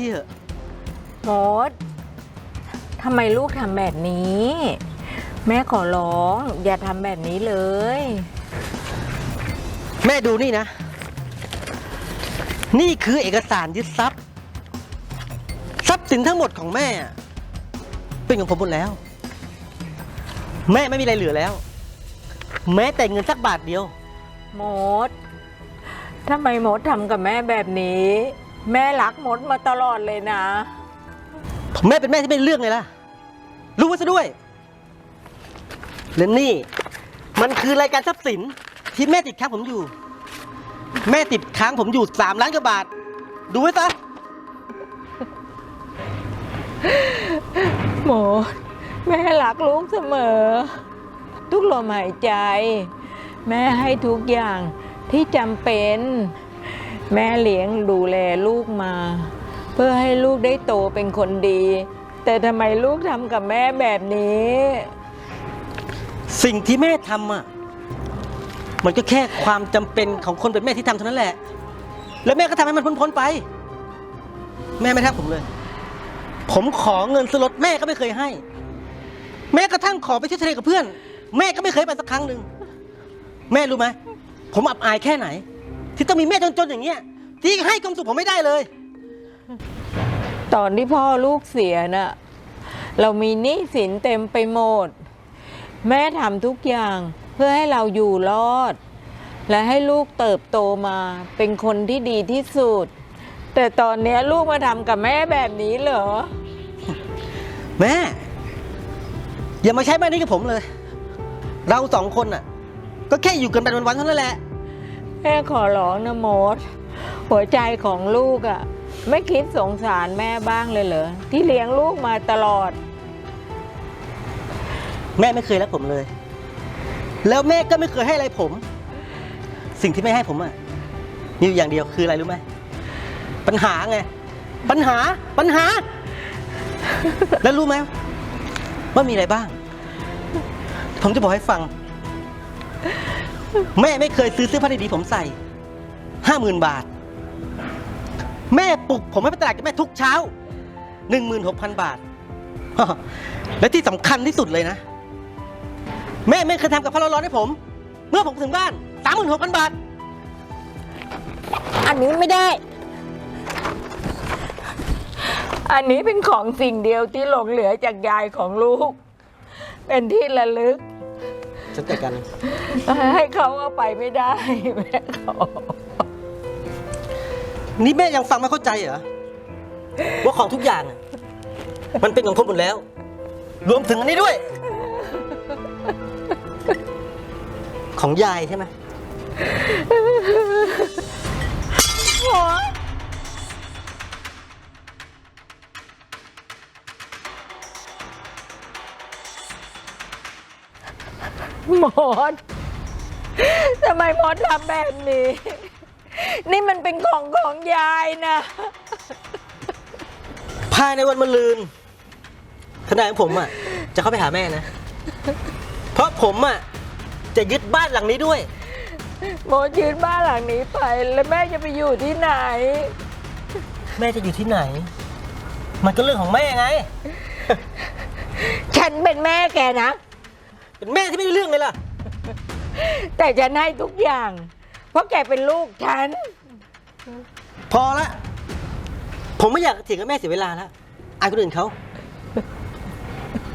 ทีเถอะมดทำไมลูกทำแบบนี้ แม่ขอร้อง อย่าทำแบบนี้เลย แม่ดูนี่นะ นี่คือเอกสารยึดทรัพย์ ทรัพย์สินทั้งหมดของแม่อะเป็นของผมหมดแล้ว แม่ไม่มีอะไรเหลือแล้ว แม้แต่เงินสักบาทเดียวมดทำไมมดทำกับแม่แบบนี้ แม่รักมดมาตลอดเลยนะ แม่เป็นแม่ที่ไม่เลือกไงล่ะ รู้ไว้ซะด้วย และนี่มันคือรายการทรัพย์สินที่แม่ติดค้างผมอยู่ แม่ติดค้างผมอยู่สามล้านกว่าบาท ดูไว้ซะ หมด แม่รักลูกเสมอ ทุกลมหายใจ แม่ให้ทุกอย่างที่จำเป็น แม่เลี้ยงดูแลลูกมา เพื่อให้ลูกได้โตเป็นคนดี แต่ทำไมลูกทำกับแม่แบบนี้ สิ่งที่แม่ทำอะ มันก็แค่ความจำเป็นของคนเป็นแม่ที่ทำเท่านั้นแหละ แล้วแม่ก็ทำให้มันพ้นๆไป แม่ไม่ทักผมเลย ผมขอเงินซื้อรถแม่ก็ไม่เคยให้ แม้กระทั่งขอไปเที่ยวทะเลกับเพื่อน แม่ก็ไม่เคยไปสักครั้งหนึ่ง แม่รู้ไหมผมอับอายแค่ไหน ที่ต้องมีแม่จนๆอย่างเงี้ยที่ให้ความสุขผมไม่ได้เลย ตอนที่พ่อลูกเสียน่ะ เรามีหนี้สินเต็มไปหมด แม่ทำทุกอย่างเพื่อให้เราอยู่รอด และให้ลูกเติบโตมาเป็นคนที่ดีที่สุด แต่ตอนเนี้ยลูกมาทำกับแม่แบบนี้เหรอ แม่ อย่ามาใช้แม่นี้กับผมเลย เราสองคนน่ะ ก็แค่อยู่กันเป็นวันๆเท่านั้นแหละ แม่ขอร้องนะโมดหัวใจของลูกอะ่ะ ไม่คิดสงสารแม่บ้างเลยเหรอที่เลี้ยงลูกมาตลอด แม่ไม่เคยรักผมเลย แล้วแม่ก็ไม่เคยให้อะไรผม สิ่งที่แม่ให้ผมอะมีอยู่อย่างเดียวคืออะไรรู้ไหมปัญหาไง ปัญหาปัญหา แล้วรู้ไหมว่ามีอะไรบ้าง ผมจะบอกให้ฟัง แม่ไม่เคยซื้อเสื้อผ้าดีๆผมใส่ห้าหมื่นบาท แม่ปลุกผมให้ไปตลาดกับแม่ทุกเช้าหนึ่งหมื่นหกพันบาท และที่สำคัญที่สุดเลยนะ แม่ไม่เคยทำกับข้าวร้อนๆให้ผม เมื่อผมถึงบ้านสามหมื่นหกพันบาท อันนี้ไม่ได้ อันนี้เป็นของสิ่งเดียวที่หลงเหลือจากยายของลูก เป็นที่ระลึก ฉันจัดการให้เขาเอาไปไม่ได้แม่ขอนี่แม่ยังฟังไม่เข้าใจเหรอว่าของทุกอย่างอะมันเป็นของคนหมดแล้ว รวมถึงอันนี้ด้วย ของยายใช่ไหม ดทำไมหมดทำแบบนี้ นี่มันเป็นของของยายนะ ภายในวันมะรืนทนายของผมอะ จะเข้าไปหาแม่นะ เพราะผมอะ จะยึดบ้านหลังนี้ด้วย โมดยืนบ้านหลังนี้ไป แล้วแม่จะไปอยู่ที่ไหน แม่จะอยู่ที่ไหน มันก็เรื่องของแม่ไง ฉันเป็นแม่แกนะ เป็นแม่ที่ไม่ได้เรื่องเลยล่ะ แต่ฉันให้ทุกอย่าง เพราะแกเป็นลูกฉัน พอละ ผมไม่อยากเถียงกับแม่เสียเวลาแล้วอายคนอื่นเขา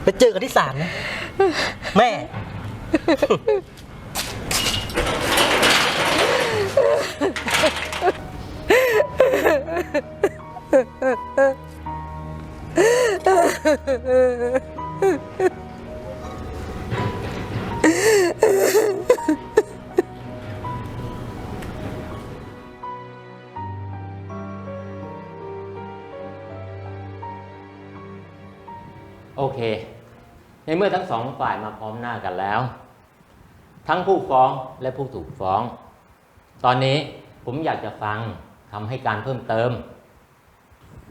ไปเจอกันที่ศาลนะ แม่ โอเค ในเมื่อทั้งสองฝ่ายมาพร้อมหน้ากันแล้ว ทั้งผู้ฟ้องและผู้ถูกฟ้อง ตอนนี้ผมอยากจะฟังคำให้การเพิ่มเติม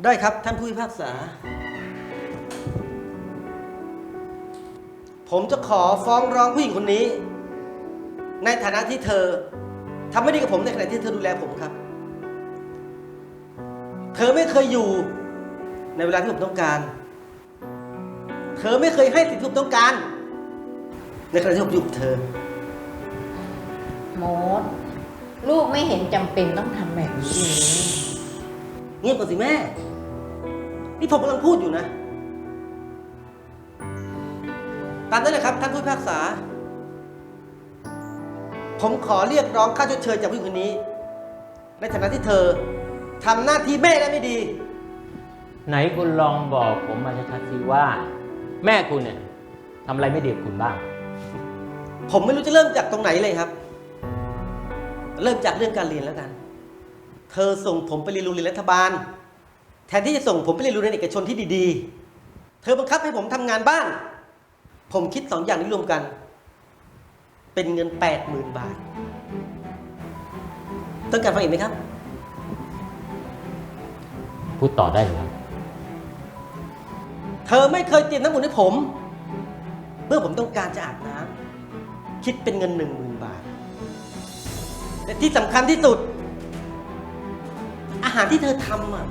ได้ครับท่านผู้พิพากษา ผมจะขอฟ้องร้องผู้หญิงคนนี้ ในฐานะที่เธอทำไม่ดีกับผมในขณะที่เธอดูแลผมครับ เธอไม่เคยอยู่ในเวลาที่ผมต้องการ เธอไม่เคยให้สิ่งที่ผมต้องการ ในขณะที่ผมอยู่กับเธอ โมดลูกไม่เห็นจำเป็นต้องทำแบบนี้เลย เงียบก่อนสิแม่ นี่ผมกำลังพูดอยู่นะ ตามนั้นเลยครับท่านผู้พิพากษา ผมขอเรียกร้องค่าชดเชยจากผู้หญิงคนนี้ ในฐานะที่เธอทำหน้าที่แม่ได้ไม่ดี ไหนคุณลองบอกผมมาชัดๆสิว่า แม่คุณเนี่ยทำอะไรไม่ดีกับคุณบ้าง ผมไม่รู้จะเริ่มจากตรงไหนเลยครับ เริ่มจากเรื่องการเรียนแล้วกัน เธอส่งผมไปเรียนโรงเรียนรัฐบาล แทนที่จะส่งผมไปเรียนโรงเรียนเอกชนที่ดีๆ เธอบังคับให้ผมทำงานบ้าน ผมคิดสองอย่างนี้รวมกัน เป็นเงินแปดหมื่นบาท ต้องการฟังอีกไหมครับ พูดต่อได้เลยครับ เธอไม่เคยเตรียมน้ำอุ่นให้ผม เมื่อผมต้องการจะอาบน้ำคิดเป็นเงินหนึ่งหมื่นบาท และที่สำคัญที่สุด อาหารที่เธอทำอะ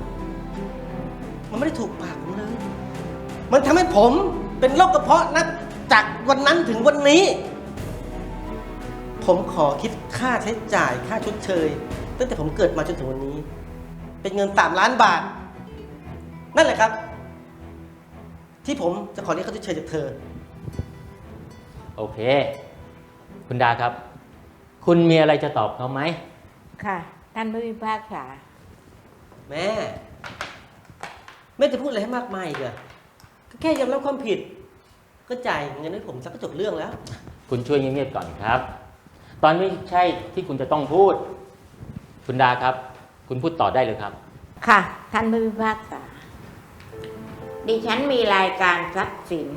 มันไม่ได้ถูกปากผมเลย มันทำให้ผมเป็นโรคกระเพาะนับ จากวันนั้นถึงวันนี้ ผมขอคิดค่าใช้จ่ายค่าชดเชย ตั้งแต่ผมเกิดมาจนถึงวันนี้ เป็นเงินสามล้านบาท นั่นแหละครับ ที่ผมจะขอเรียกค่าชดเชยจากเธอ โอเค คุณดาครับ คุณมีอะไรจะตอบเขาไหม ค่ะ ท่านผู้พิพากษา แม่ แม่จะพูดอะไรให้มากมายอีกอะก็แค่ยอมรับความผิด ก็จ่ายเงินให้ผมสักก็จบเรื่องแล้ว คุณช่วยเงียบๆก่อนครับ ตอนนี้ใช่ที่คุณจะต้องพูด คุณดาครับ คุณพูดต่อได้เลยครับ ค่ะ ท่านผู้พิพากษา ดิฉันมีรายการทรัพย์สิน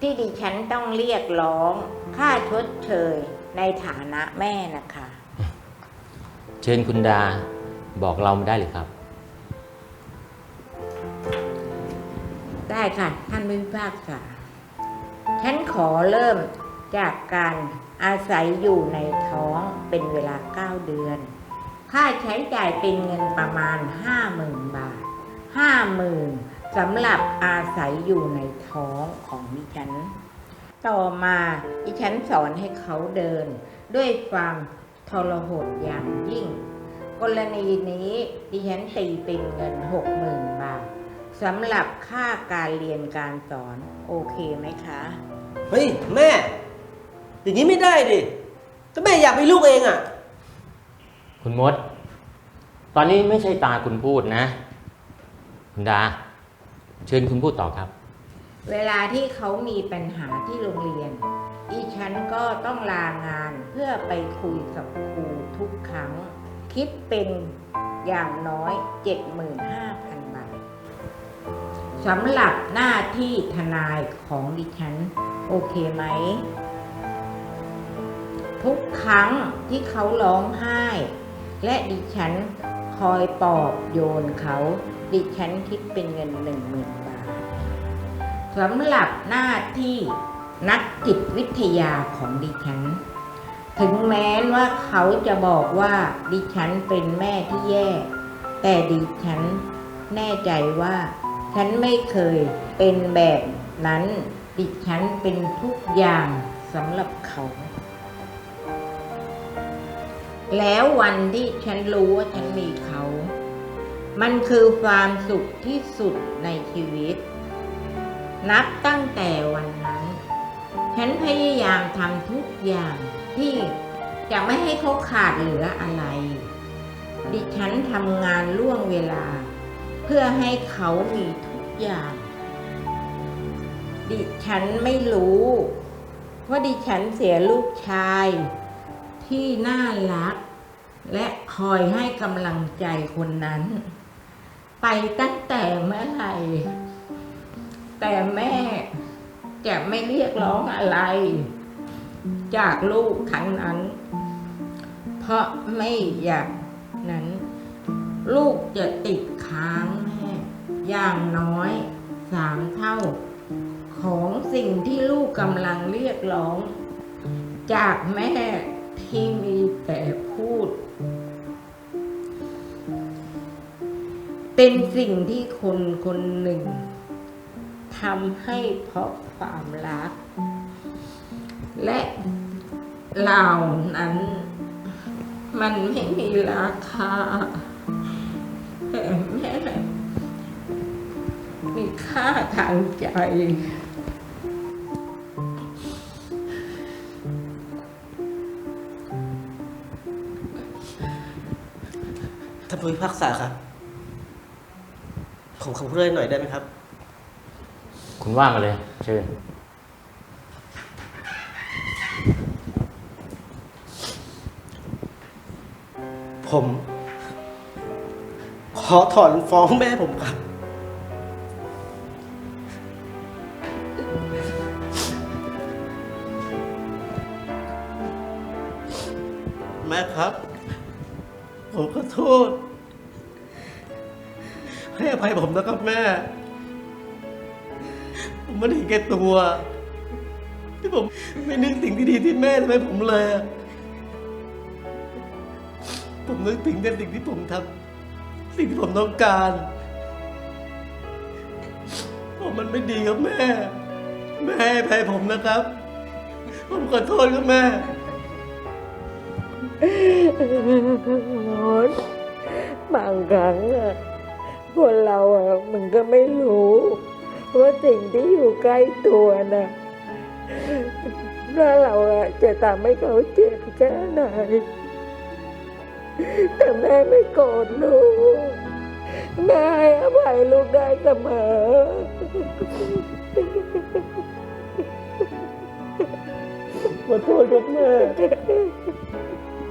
ที่ดิฉันต้องเรียกร้อง ค่าชดเชยในฐานะแม่นะคะ เชิญคุณดาบอกเรามาได้เลยครับ ได้ค่ะ ท่านผู้พิพากษา ฉันขอเริ่มจากการอาศัยอยู่ในท้องเป็นเวลา 9 เดือน ค่าใช้จ่ายเป็นเงินประมาณ 50,000 บาท 50,000สำหรับอาศัยอยู่ในท้องของดิฉัน ต่อมาดิฉันสอนให้เขาเดิน ด้วยความทรหดอย่างยิ่ง กรณีนี้ดิฉันตีเป็นเงิน 60,000 บาท สำหรับค่าการเรียนการสอนโอเคไหมคะ เฮ้ยแม่ อย่างนี้ไม่ได้ดิก็แม่อยากมีลูกเองอะคุณมด ตอนนี้ไม่ใช่ตาคุณพูดนะ คุณดา เชิญคุณพูดต่อครับ เวลาที่เขามีปัญหาที่โรงเรียนดิฉันก็ต้องลางานเพื่อไปคุยกับครูทุกครั้ง คิดเป็นอย่างน้อย 75,000บาท สำหรับหน้าที่ทนายของดิฉัน โอเคไหม ทุกครั้งที่เขาร้องไห้ และดิฉันคอยปอบโยนเขาดิฉันคิดเป็นเงินหนึ่งหมื่นบาทสำหรับหน้าที่นักจิตวิทยาของดิฉัน ถึงแม้ว่าเขาจะบอกว่าดิฉันเป็นแม่ที่แย่ แต่ดิฉันแน่ใจว่า ฉันไม่เคยเป็นแบบนั้น ดิฉันเป็นทุกอย่างสำหรับเขา แล้ววันที่ฉันรู้ว่าฉันมีเขา มันคือความสุขที่สุดในชีวิต นับตั้งแต่วันนั้น ฉันพยายามทำทุกอย่างที่จะไม่ให้เขาขาดเหลืออะไร ดิฉันทำงานล่วงเวลา พื่อให้เขามีทุกอย่าง ดิฉันไม่รู้ ว่าดิฉันเสียลูกชาย ที่น่ารัก และคอยให้กำลังใจคนนั้น ไปตั้งแต่เมื่อไหร่ แต่แม่จะไม่เรียกร้องอะไร จากลูกทั้งนั้น เพราะไม่อยากนั้นลูกจะติดค้าง อย่างน้อยสามเท่า ของสิ่งที่ลูกกำลังเรียกร้อง จากแม่ที่มีแต่พูด เป็นสิ่งที่คนคนหนึ่งทำให้เพราะความรัก และเหล่านั้น มันไม่มีราคาแต่แม่ ค่าทางใจ ท่านผู้พิพากษาครับ ผมขอพูดอะไรหน่อยได้ไหมครับ คุณว่ามาเลย เชิญ ผม ขอถอนฟ้องแม่ผมครับ แม่ครับ ผมขอโทษ ให้อภัยผมนะครับแม่ ผมไม่ได้เห็นแก่ตัว ที่ผมไม่นึกสิ่งที่ดีที่แม่ทำให้ผมเลยอะผมนึกถึงแต่สิ่งที่ผมทำสิ่งที่ผมต้องการผมมันไม่ดีครับแม่ แม่ให้อภัยผมนะครับ ผมขอโทษครับแม่ บางครั้งอะคนเราอะมันก็ไม่รู้ ว่าสิ่งที่อยู่ใกล้ตัวนะถ้าเราอะจะทำให้เขาเจ็บแค่ไหนแต่แม่ไม่โกรธลูกแม่ให้อภัยลูกได้เสมอขอโทษครับแม่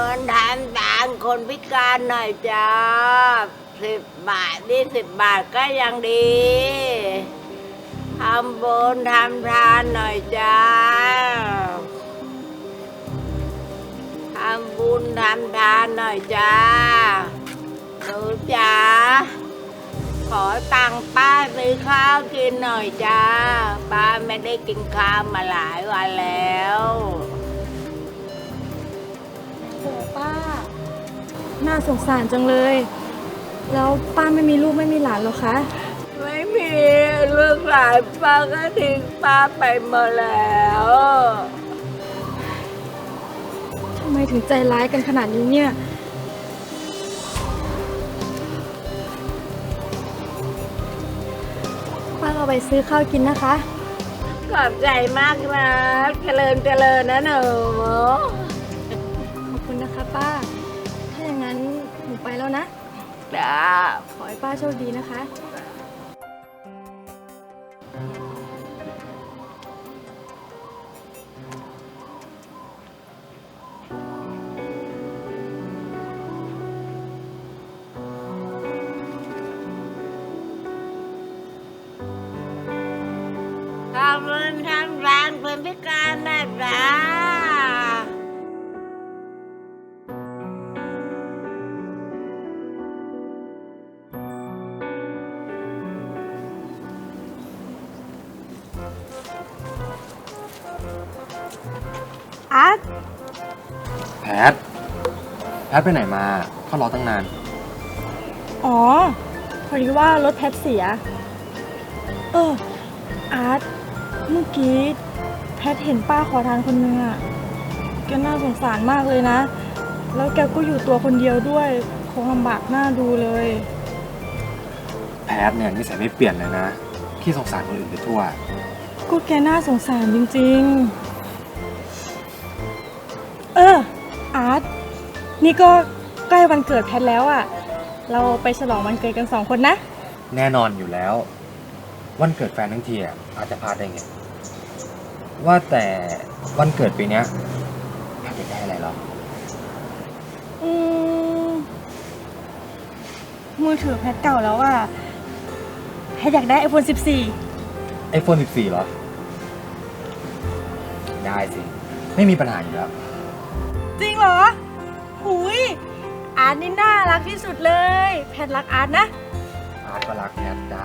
งินทำตามคนพิการหน่อยจ้าสิบบาทนี่สิบบาทก็ยังดีทำบุญทำทานหน่อยจ้าทำบุญทำทานหน่อยจ้าหนูจ๋าขอตังค์ป้าซื้อข้าวกินหน่อยจ้า ป้าไม่ได้กินข้าวมาหลายวันแล้ว น่าสงสารจังเลย แล้วป้าไม่มีลูกไม่มีหลานเหรอคะ ไม่มีลูกหลานป้าก็ทิ้งป้าไปหมดแล้วทำไมถึงใจร้ายกันขนาดนี้เนี่ย ป้าเอาไปซื้อข้าวกินนะคะ ขอบใจมากนะ เจริญเจริญนะหนู จ้าขอให้ป้าโชคดีนะคะ ขอบคุณทำร้านคนพิการนะจ้าอ แพทไปไหนมาเขารอตั้งนาน อ๋อ พอดีว่ารถแพทเสีย เออ อาร์ต เมื่อกี้ แพทเห็นป้าขอทานคนนึงอะแกน่าสงสารมากเลยนะ แล้วแกก็อยู่ตัวคนเดียวด้วย คงลำบากหน้าดูเลย แพทเนี่ยนิสัยไม่เปลี่ยนเลยนะขี้สงสารคนอื่นไปทั่ว ก็แกน่าสงสารจริง ๆ นี่ก็ใกล้วันเกิดแพทแล้วอะ่ะ เราไปฉลองวันเกิดกันสองคนนะ แน่นอนอยู่แล้ว วันเกิดแฟนทั้งทีอะอาจจะพลาดได้ไง ว่าแต่วันเกิดปีเนี้ยแพทอยากได้อะไรเหรอ อืมมือถือแพทเก่าแล้วอะ่ะแพทอยากได้ iPhone 14 iPhone 14เหรอ ได้สิ ไม่มีปัญหาอยู่แล้ว จริงเหรอ หุยอาร์ตนี่น่ารักที่สุดเลย แพทรักอาร์ตนะ อาร์ตก็รักแพทจ้า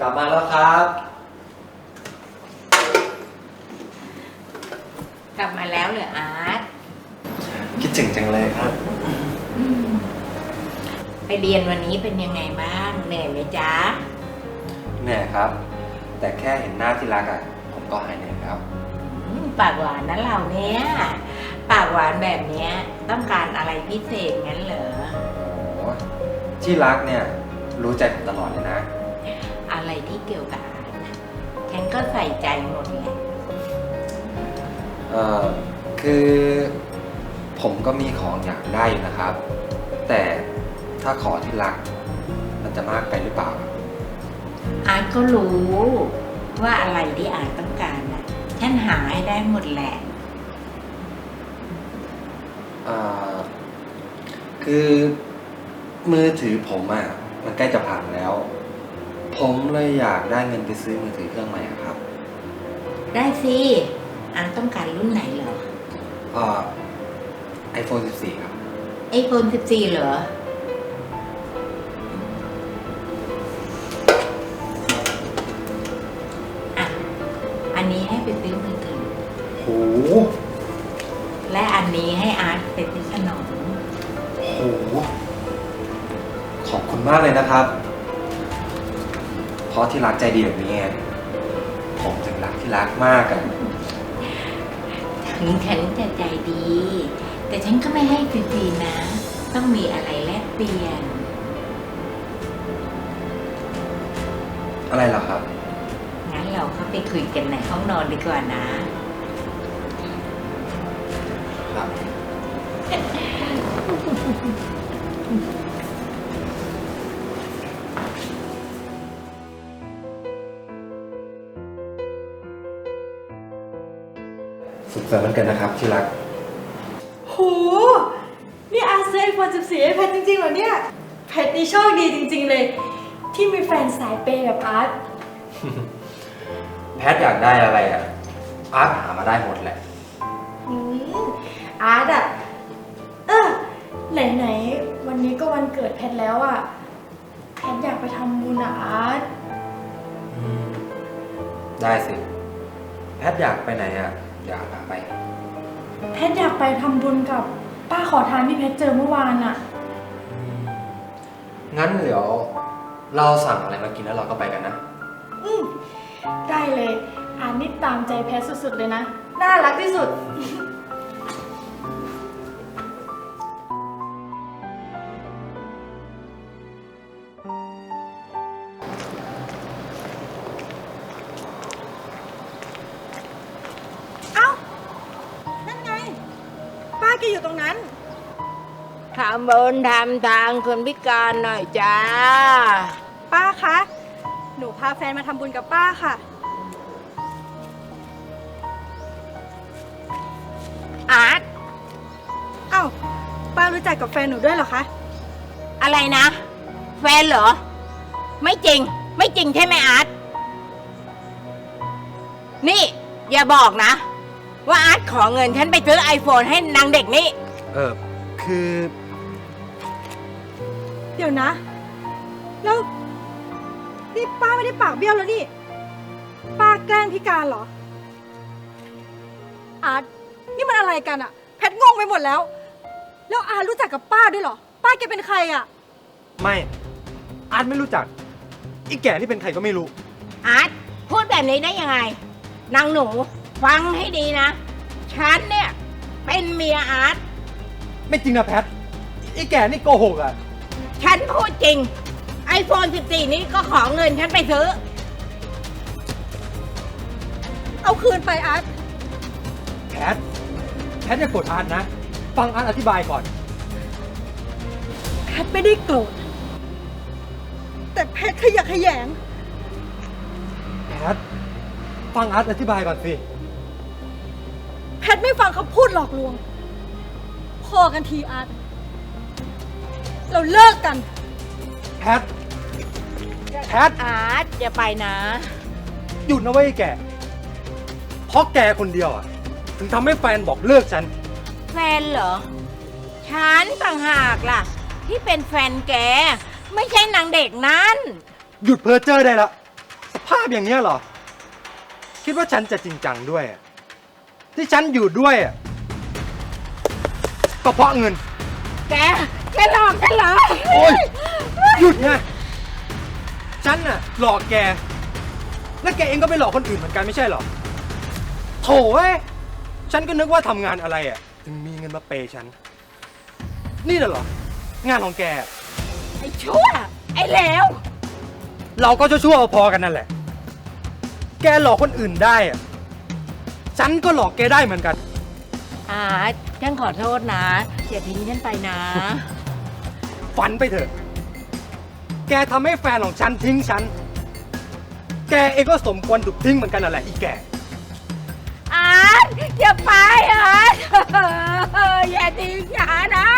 กลับมาแล้วครับ กลับมาแล้วเหรออาร์ตคิดถึงจังเลยครับ ไปเรียนวันนี้เป็นยังไงบ้าง เหนื่อยไหมจ๊ะ เหนื่อยครับ แต่แค่เห็นหน้าที่รักอะผมก็หายเหนื่อยแล้วอืมปากหวานนะเราเนี่ย ปากหวานแบบเนี้ยต้องการอะไรพิเศษงั้นเหรอ โอ้ที่รักเนี่ยรู้ใจผมตลอดเลยนะ อะไรที่เกี่ยวกับอาร์ตนะฉันก็ใส่ใจหมดแหละเอ่อคือผมก็มีของอยากได้อยู่นะครับ แต่ ถ้าขอที่รัก มันจะมากไปหรือเปล่า อาร์ตก็รู้ว่าอะไรที่อาร์ตต้องการนะฉันหาให้ได้หมดแหละเอ่อคือมือถือผมอะ มันใกล้จะพังแล้ว ผมเลยอยากได้เงินไปซื้อมือถือเครื่องใหม่อะครับ ได้สิอาร์ตต้องการรุ่นไหนเหรอเอ่อ iPhone 14 ครับ ไอโฟน14 เหรอ มากเลยนะครับ เพราะที่รักใจดีแบบนี้ไงผมถึงรักที่รักมากอะถึงฉันจะใจดี แต่ฉันก็ไม่ให้ฟรีๆนะ ต้องมีอะไรแลกเปลี่ยน อะไรเหรอครับ งั้นเราเข้าไปคุยกันในห้องนอนดีกว่านะ ครับ สุขสันต์วันเกิดนะครับที่รัก โห นี่อาร์ตซื้อ iPhone 14ให้แพทจริงๆเหรอเนี่ย แพทนี่โชคดีจริง ๆ เลย ที่มีแฟนสายเปย์แบบอาร์ต แพทอยากได้อะไรอะ อาร์ตหามาได้หมดแหละ อืมอาร์ตอะเออไหนๆวันนี้ก็วันเกิดแพทแล้วอะแพทอยากไปทำบุญอะอาร์ตได้สิ แพทอยากไปไหนอะ อยากพาไป แพทอยากไปทำบุญกับป้าขอทานที่แพทเจอเมื่อวานอะงั้นเดี๋ยวเราสั่งอะไรมากินแล้วเราก็ไปกันนะ อืมได้เลยอาร์ตนี่ตามใจแพทสุดๆเลยนะ น่ารักที่สุด บนทำทางคนพิการหน่อยจ้า ป้าคะ หนูพาแฟนมาทำบุญกับป้าค่ะ อาร์ตเอ้า ป้ารู้จักกับแฟนหนูด้วยเหรอคะ อะไรนะ แฟนเหรอ ไม่จริง ไม่จริงใช่ไหมอาร์ตนี่ อย่าบอกนะ ว่าอาร์ตขอเงินฉันไปซื้อไอโฟนให้นางเด็กนี่ เออคือ เดี๋ยวนะ แล้วนี่ป้าไม่ได้ปากเบี้ยวแล้วนี่ ป้าแกล้งพิการเหรอ อาร์ตนี่มันอะไรกันอะแพทงงไปหมดแล้ว แล้วอาร์ตรู้จักกับป้าด้วยเหรอ ป้าแกเป็นใครอะไม่ อาร์ตไม่รู้จัก อีแก่ที่เป็นใครก็ไม่รู้ อาร์ตพูดแบบนี้ได้ยังไง นางหนู ฟังให้ดีนะ ฉันเนี่ย เป็นเมียอาร์ตไม่จริงนะแพทไอ้แก่นี่โกหกอะ ฉันพูดจริงไอโฟน14 นี้ก็ขอเงินฉันไปซื้อ เอาคืนไปอาร์ตแพทแพทอย่ากดอาร์ตนะ ฟังอาร์ตอธิบายก่อน แพทไม่ได้โกรธ แต่แพทขยะแขยง แพทฟังอาร์ตอธิบายก่อนสิ แพทไม่ฟังเขาพูดหลอกลวง พอกันทีอาร์ต เราเลิกกัน แพท แพท อาร์ตอย่าไปนะ หยุดนะเว้ยไอ้แก่เพราะแกคนเดียวอะถึงทำให้แฟนบอกเลิกฉัน แฟนเหรอ ฉันต่างหากล่ะ ที่เป็นแฟนแก ไม่ใช่นางเด็กนั้น หยุดเพ้อเจ้อได้แล้วสภาพอย่างเนี้ยเหรอ คิดว่าฉันจะจริงจังด้วยอะที่ฉันอยู่ด้วยอะก็เพราะเงิน แก แกหลอกฉันเหรอโอ๊ยหยุดนะฉันน่ะ หลอกแก แล้วแกเองก็ไปหลอกคนอื่นเหมือนกันไม่ใช่เหรอโถ่เอ้ยฉันก็นึกว่าทำงานอะไรอะถึงมีเงินมาเปย์ฉัน นี่น่ะเหรอ งานของแก ไอ้ชั่ว ไอ้เลวเราก็ชั่วๆพอๆกันนั่นแหละ แกหลอกคนอื่นได้อะฉันก็หลอกแกได้เหมือนกัน อาร์ตฉันขอโทษนะอย่าทิ้งฉันไปนะ ฝันไปเถอะ แกทำให้แฟนของฉันทิ้งฉัน แกเองก็สมควรถูกทิ้งเหมือนกันน่ะแหละอีแก อาร์อย่าไปอาร์อย่าทิ้งฉันอา